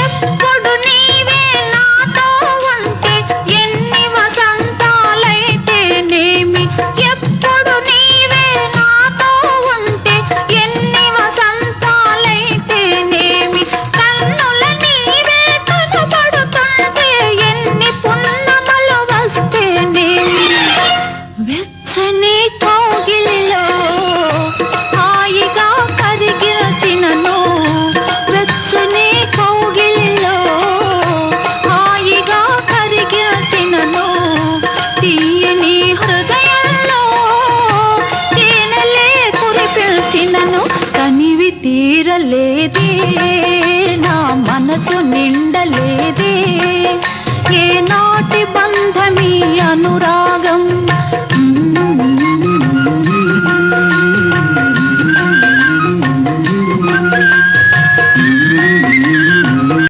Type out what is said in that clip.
ఎప్పుడు నీవే లేదే నా మనసు నిండలేదే.